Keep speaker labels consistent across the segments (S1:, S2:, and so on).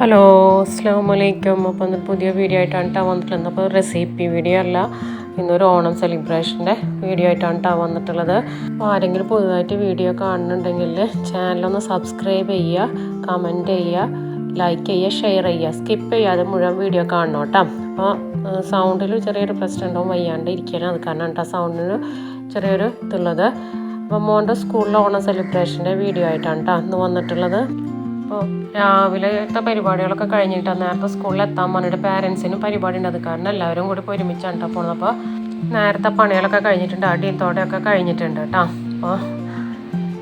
S1: Hello അസ്സാം വലൈക്കും അപ്പോൾ ഇന്ന് പുതിയ വീഡിയോ ആയിട്ടാണ് കേട്ടോ വന്നിട്ടുള്ളത്. അപ്പോൾ റെസിപ്പി വീഡിയോ അല്ല ഇന്നൊരു ഓണം സെലിബ്രേഷന്റെ വീഡിയോ ആയിട്ടാണ് കേട്ടോ വന്നിട്ടുള്ളത്. അപ്പോൾ ആരെങ്കിലും പുതുതായിട്ട് വീഡിയോ കാണുന്നുണ്ടെങ്കിൽ ചാനലൊന്ന് സബ്സ്ക്രൈബ് ചെയ്യുക കമന്റ് ചെയ്യുക ലൈക്ക് ചെയ്യുക ഷെയർ ചെയ്യുക. സ്കിപ്പ് ചെയ്യാതെ മുഴുവൻ വീഡിയോ കാണണം കേട്ടോ അപ്പോൾ സൗണ്ടിൽ ചെറിയൊരു പ്രശ്നം ഉണ്ടാവും വയ്യാണ്ട് ഇരിക്കണം അത് കാരണം കേട്ടോ സൗണ്ടിന് ചെറിയൊരു ഇതുള്ളത്. അപ്പോൾ മോന്റെ സ്കൂളിലെ ഓണം സെലിബ്രേഷന്റെ വീഡിയോ ആയിട്ടാണ് കേട്ടോ ഇന്ന് വന്നിട്ടുള്ളത്. അപ്പോൾ രാവിലത്തെ പരിപാടികളൊക്കെ കഴിഞ്ഞിട്ട് നേരത്തെ സ്കൂളിൽ എത്താൻ പറഞ്ഞിട്ട് പാരൻസിനും പരിപാടി ഉണ്ട്. കാരണം എല്ലാവരും കൂടി ഇപ്പോൾ ഒരുമിച്ചാണ് കേട്ടോ പോകുന്നത് അപ്പോൾ നേരത്തെ പണികളൊക്കെ കഴിഞ്ഞിട്ടുണ്ട്. അടിയത്തോടെയൊക്കെ കഴിഞ്ഞിട്ടുണ്ട് കേട്ടോ അപ്പോൾ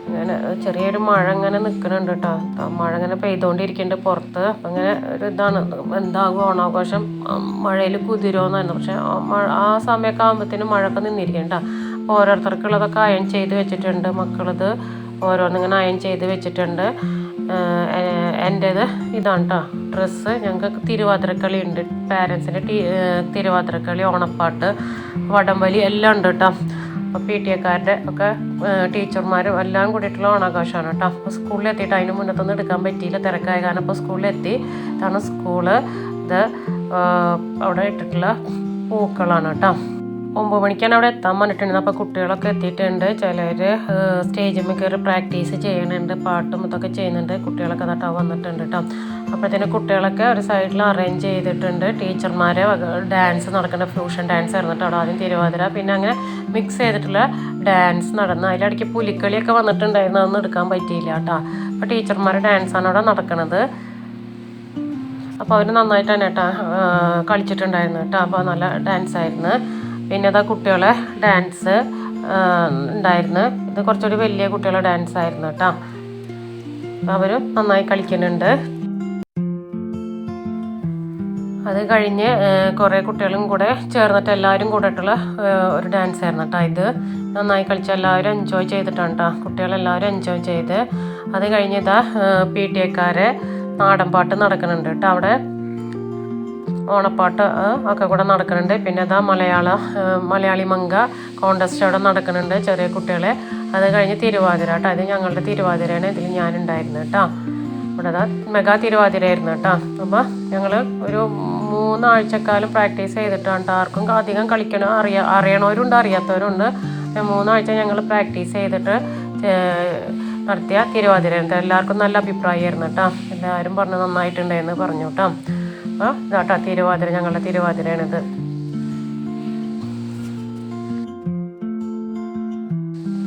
S1: ഇങ്ങനെ ചെറിയൊരു മഴ ഇങ്ങനെ നിൽക്കുന്നുണ്ട് കേട്ടോ മഴ ഇങ്ങനെ പെയ്തുകൊണ്ടിരിക്കുന്നുണ്ട് പുറത്ത്. അപ്പം ഇങ്ങനെ ഒരു ഇതാണ്. എന്താകും ഓണാഘോഷം? മഴയിൽ കുതിരോന്നായിരുന്നു. പക്ഷേ മഴ ആ സമയമൊക്കെ ആകുമ്പോഴത്തേനും മഴയൊക്കെ നിന്നിരിക്കണ്ട ഓരോരുത്തർക്കുള്ളതൊക്കെ അയൺ ചെയ്ത് വെച്ചിട്ടുണ്ട്. മക്കളത് ഓരോന്നിങ്ങനെ അയൺ ചെയ്ത് വെച്ചിട്ടുണ്ട്. എന്റേത് ഇതാണ് കേട്ടോ ഡ്രസ്സ്. ഞങ്ങൾക്ക് തിരുവാതിരക്കളി ഉണ്ട്. പാരൻസിന്റെ ടീ തിരുവാതിരക്കളി ഓണപ്പാട്ട് വടംവലി എല്ലാം ഉണ്ട് കേട്ടോ അപ്പോൾ പി ടി എക്കാരുടെ ഒക്കെ ടീച്ചർമാരും എല്ലാം കൂടിയിട്ടുള്ള ഓണാഘോഷമാണ് കേട്ടോ അപ്പോൾ സ്കൂളിലെത്തിയിട്ട് അതിന് മുന്നത്തൊന്നും എടുക്കാൻ പറ്റിയില്ല. തിരക്കായ കാരണം അപ്പോൾ സ്കൂളിലെത്തി. ഇതാണ് സ്കൂൾ. ഇത് അവിടെ ഇട്ടിട്ടുള്ള പൂക്കളാണ് കേട്ടോ ഒമ്പത് മണിക്കാണ് അവിടെ എത്താൻ പറഞ്ഞിട്ടുണ്ട് അപ്പോൾ കുട്ടികളൊക്കെ എത്തിയിട്ടുണ്ട്. ചിലർ സ്റ്റേജിൽ കയറി പ്രാക്ടീസ് ചെയ്യുന്നുണ്ട് പാട്ടും ഇതൊക്കെ ചെയ്യുന്നുണ്ട്. കുട്ടികളൊക്കെ തട്ടാ വന്നിട്ടുണ്ട് കേട്ടോ. അപ്പോഴത്തേന് കുട്ടികളൊക്കെ ഒരു സൈഡിൽ അറേഞ്ച് ചെയ്തിട്ടുണ്ട്. ടീച്ചർമാരെ ഡാൻസ് നടക്കേണ്ട ഫ്യൂഷൻ ഡാൻസ് ആയിരുന്നു അവിടെ ആദ്യം തിരുവാതിര പിന്നെ അങ്ങനെ മിക്സ് ചെയ്തിട്ടുള്ള ഡാൻസ് നടന്ന് അതിലിടയ്ക്ക് പുലിക്കളിയൊക്കെ വന്നിട്ടുണ്ടായിരുന്നു. അതൊന്നും എടുക്കാൻ പറ്റിയില്ല കേട്ടോ. അപ്പോൾ ടീച്ചർമാർ ഡാൻസാണ് അവിടെ നടക്കുന്നത് അപ്പോൾ അവർ നന്നായിട്ട് തന്നെ കേട്ടോ കളിച്ചിട്ടുണ്ടായിരുന്നു കേട്ടോ. അപ്പോൾ നല്ല ഡാൻസ് ആയിരുന്നു. പിന്നെ അതാ കുട്ടികളെ ഡാൻസ് ഉണ്ടായിരുന്നു. ഇത് കുറച്ചുകൂടി വലിയ കുട്ടികളെ ഡാൻസ് ആയിരുന്നു കേട്ടോ. അവരും നന്നായി കളിക്കുന്നുണ്ട്. അത് കഴിഞ്ഞ് കുറേ കുട്ടികളും കൂടെ ചേർന്നിട്ട് എല്ലാവരും കൂടെയിട്ടുള്ള ഒരു ഡാൻസ് ആയിരുന്നു കേട്ടോ ഇത്. നന്നായി കളിച്ച് എല്ലാവരും എൻജോയ് ചെയ്തിട്ടാണ് കേട്ടോ. കുട്ടികളെല്ലാവരും എൻജോയ് ചെയ്ത്. അത് കഴിഞ്ഞ് ഇതാ പി ടി എക്കാരെ നാടൻ പാട്ട് നടക്കുന്നുണ്ട് കേട്ടോ അവിടെ. ഓണപ്പാട്ട് ഒക്കെ കൂടെ നടക്കുന്നുണ്ട്. പിന്നെ അതാ മലയാള മലയാളി മങ്ക കോണ്ടസ്റ്റ് അവിടെ നടക്കുന്നുണ്ട് ചെറിയ കുട്ടികളെ. അത് കഴിഞ്ഞ് തിരുവാതിര കേട്ടോ അത് ഞങ്ങളുടെ തിരുവാതിരയാണ്. ഇതിൽ ഞാനുണ്ടായിരുന്നു കേട്ടോ ഇവിടെ അതാ മെഗാ തിരുവാതിരയായിരുന്നു കേട്ടോ അപ്പോൾ ഞങ്ങൾ ഒരു മൂന്നാഴ്ചക്കാലം പ്രാക്ടീസ് ചെയ്തിട്ടാണ് ആർക്കും അധികം കളിക്കണം അറിയ അറിയണവരുണ്ട് അറിയാത്തവരുണ്ട്. മൂന്നാഴ്ച ഞങ്ങൾ പ്രാക്ടീസ് ചെയ്തിട്ട് നടത്തിയ തിരുവാതിരയുണ്ട് എല്ലാവർക്കും നല്ല അഭിപ്രായമായിരുന്നു കേട്ടോ എല്ലാവരും പറഞ്ഞു നന്നായിട്ടുണ്ടായിരുന്നു പറഞ്ഞു കേട്ടോ ഇതാട്ടോ തിരുവാതിര ഞങ്ങളുടെ തിരുവാതിരയാണിത്.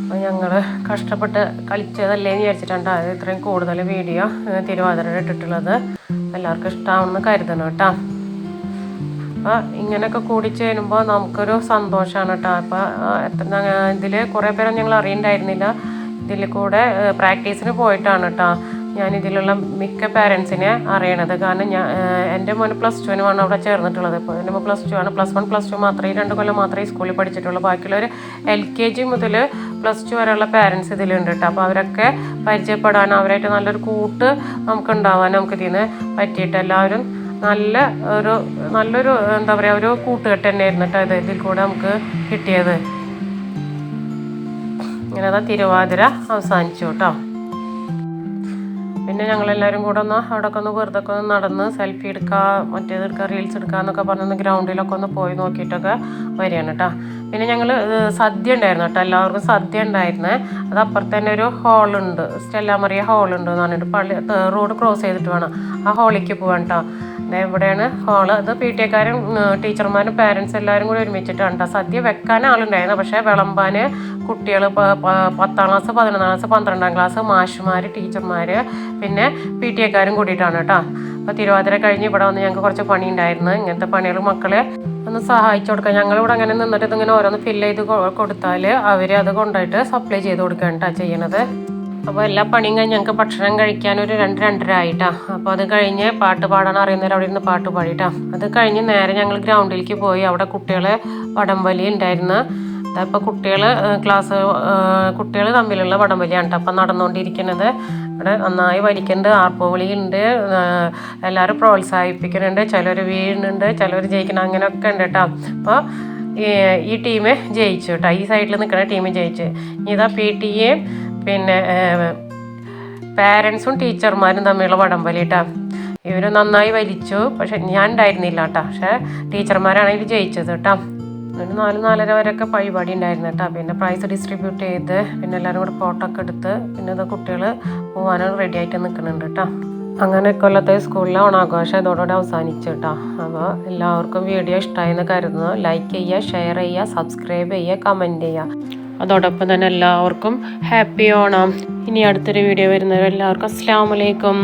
S1: അപ്പോൾ ഞങ്ങൾ കഷ്ടപ്പെട്ട് കളിച്ചതല്ലേ എന്ന് വിചാരിച്ചിട്ടുണ്ട് അത് ഇത്രയും കൂടുതൽ വീഡിയോ തിരുവാതിര ഇട്ടിട്ടുള്ളത്. എല്ലാവർക്കും ഇഷ്ടമാണെന്ന് കരുതണം കേട്ടോ. അപ്പോൾ ഇങ്ങനെയൊക്കെ കൂടി ചേരുമ്പോൾ നമുക്കൊരു സന്തോഷമാണ് കേട്ടോ. അപ്പോൾ എത്ര ഇതിൽ കുറേ പേരൊന്നും ഞങ്ങൾ അറിയണ്ടായിരുന്നില്ല. ഇതിൽ കൂടെ പ്രാക്ടീസിന് പോയിട്ടാണ് കേട്ടോ. ഞാൻ ഇതിലുള്ള മിക്ക പാരൻസിനെ അറിയണത്. കാരണം ഞാൻ എന്റെ മോന് പ്ലസ് ടുവിനുമാണ് അവിടെ ചേർന്നിട്ടുള്ളത്. ഇപ്പോൾ എന്റെ മോൻ പ്ലസ് ടു ആണ് പ്ലസ് വൺ പ്ലസ് ടു മാത്രമേ രണ്ട് കൊല്ലം മാത്രമേ സ്കൂളിൽ പഠിച്ചിട്ടുള്ളൂ. ബാക്കിയുള്ളവർ എൽ കെ ജി മുതൽ പ്ലസ് ടു വരെയുള്ള പാരൻസ് ഇതിലുണ്ട് കേട്ടോ. അപ്പോൾ അവരൊക്കെ പരിചയപ്പെടാൻ അവരായിട്ട് നല്ലൊരു കൂട്ട് നമുക്ക് ഉണ്ടാവാൻ നമുക്ക് ഇതിന് പറ്റിയിട്ട് എല്ലാവരും നല്ല ഒരു നല്ലൊരു എന്താ പറയുക ഒരു കൂട്ടുകെട്ട് തന്നെയായിരുന്നു കേട്ടോ ഇത് ഇതിൽ കൂടെ നമുക്ക് കിട്ടിയത്. ഇങ്ങനെ അതാ തിരുവാതിര അവസാനിച്ചു കേട്ടോ. പിന്നെ ഞങ്ങളെല്ലാവരും കൂടെ ഒന്ന് അവിടെയൊക്കെ ഒന്ന് വെറുതെ ഒക്കെ ഒന്ന് നടന്ന് സെൽഫി എടുക്കുക മറ്റേത് എടുക്കുക റീൽസ് എടുക്കുക എന്നൊക്കെ പറഞ്ഞൊന്ന് ഗ്രൗണ്ടിലൊക്കെ ഒന്ന് പോയി നോക്കിയിട്ടൊക്കെ വരികയാണ് കേട്ടോ പിന്നെ ഞങ്ങൾ സദ്യ ഉണ്ടായിരുന്നു കേട്ടോ എല്ലാവർക്കും സദ്യ ഉണ്ടായിരുന്നേ. അത് അപ്പുറത്ത് തന്നെ ഒരു ഹോളുണ്ട് സ്റ്റെല്ലാമറിയ ഹോളുണ്ട് എന്ന് പറഞ്ഞിട്ട് പള്ളി റോഡ് ക്രോസ് ചെയ്തിട്ട് വേണം. ആ ഹോളിലേക്ക് പോകാൻ കേട്ടോ ഇവിടെയാണ് ഹോൾ അത് പി ടി എക്കാരും ടീച്ചർമാരും പാരൻസ് എല്ലാവരും കൂടി ഒരുമിച്ചിട്ടാണ് സദ്യ വെക്കാൻ ആളുണ്ടായിരുന്നു. പക്ഷേ വിളമ്പാൻ കുട്ടികൾ പത്താം ക്ലാസ് പതിനൊന്നാം ക്ലാസ് പന്ത്രണ്ടാം ക്ലാസ് മാഷുമാർ ടീച്ചർമാർ പിന്നെ പി ടി എക്കാരും കൂടിയിട്ടാണ് കേട്ടോ. അപ്പോൾ തിരുവാതിര കഴിഞ്ഞ് ഇവിടെ വന്ന് ഞങ്ങൾക്ക് കുറച്ച് പണി ഉണ്ടായിരുന്നു ഇങ്ങനത്തെ പണികൾ മക്കളെ ഒന്ന് സഹായിച്ചു കൊടുക്കുക ഞങ്ങളിവിടെ അങ്ങനെ നിന്നിട്ട് ഇതിങ്ങനെ ഓരോന്ന് ഫില്ല് ചെയ്ത് കൊടുത്താൽ അവർ അത് കൊണ്ടുപോയിട്ട് സപ്ലൈ ചെയ്ത് കൊടുക്കുകയാണ് കേട്ടോ ചെയ്യണത്. അപ്പോൾ എല്ലാ പണിയും കഴിഞ്ഞ് ഞങ്ങൾക്ക് ഭക്ഷണം കഴിക്കാൻ ഒരു രണ്ട് രണ്ടര ആയിട്ടാ. അപ്പോൾ അത് കഴിഞ്ഞ് പാട്ട് പാടാൻ അറിയുന്നവർ അവിടെ ഇരുന്ന് പാട്ട് പാടിയിട്ടാ അത് കഴിഞ്ഞ് നേരെ ഞങ്ങൾ ഗ്രൗണ്ടിലേക്ക് പോയി. അവിടെ കുട്ടികളെ വടംവലി ഉണ്ടായിരുന്നു. അപ്പോൾ കുട്ടികൾ ക്ലാസ് കുട്ടികൾ തമ്മിലുള്ള വടംവലിയാണ് കേട്ടോ അപ്പം നടന്നുകൊണ്ടിരിക്കുന്നത് ഇവിടെ നന്നായി വലിക്കുന്നുണ്ട് ആർപ്പുവിളിയുണ്ട് എല്ലാവരും പ്രോത്സാഹിപ്പിക്കുന്നുണ്ട് ചിലർ വീഴുന്നുണ്ട് ചിലർ ജയിക്കണം അങ്ങനെയൊക്കെ ഉണ്ട് കേട്ടോ അപ്പോൾ ഈ ടീം ജയിച്ചു കേട്ടോ ഈ സൈഡിൽ നിൽക്കുന്ന ടീം ജയിച്ചു. ഇതാ പി ടി എയും പിന്നെ പാരൻസും ടീച്ചർമാരും തമ്മിലുള്ള വടംവലി കേട്ടോ ഇവർ നന്നായി വലിച്ചു. പക്ഷെ ഞാൻ ഉണ്ടായിരുന്നില്ല കേട്ടോ പക്ഷേ ടീച്ചർമാരാണെങ്കിൽ ജയിച്ചത് കേട്ടോ ഒരു നാല് നാലര വരെയൊക്കെ പരിപാടി ഉണ്ടായിരുന്നു കേട്ടോ. പിന്നെ പ്രൈസ് ഡിസ്ട്രിബ്യൂട്ട് ചെയ്ത് പിന്നെ എല്ലാവരും കൂടെ ഫോട്ടോ ഒക്കെ എടുത്ത് പിന്നെ ഇത് കുട്ടികൾ പോകാനും റെഡി ആയിട്ട് നിൽക്കുന്നുണ്ട് കേട്ടോ. അങ്ങനെ കൊല്ലത്തെ സ്കൂളിലെ ഓണാഘോഷം ഇതോടുകൂടി അവസാനിച്ചു കേട്ടോ. അപ്പോൾ എല്ലാവർക്കും വീഡിയോ ഇഷ്ടമായെന്ന് കരുതുന്നു. ലൈക്ക് ചെയ്യുക ഷെയർ ചെയ്യുക സബ്സ്ക്രൈബ് ചെയ്യുക കമന്റ് ചെയ്യുക. അതോടൊപ്പം തന്നെ എല്ലാവർക്കും ഹാപ്പി ഓണം. ഇനി അടുത്തൊരു വീഡിയോ വരുന്നവരെല്ലാവർക്കും അസ്സാം വലൈക്കും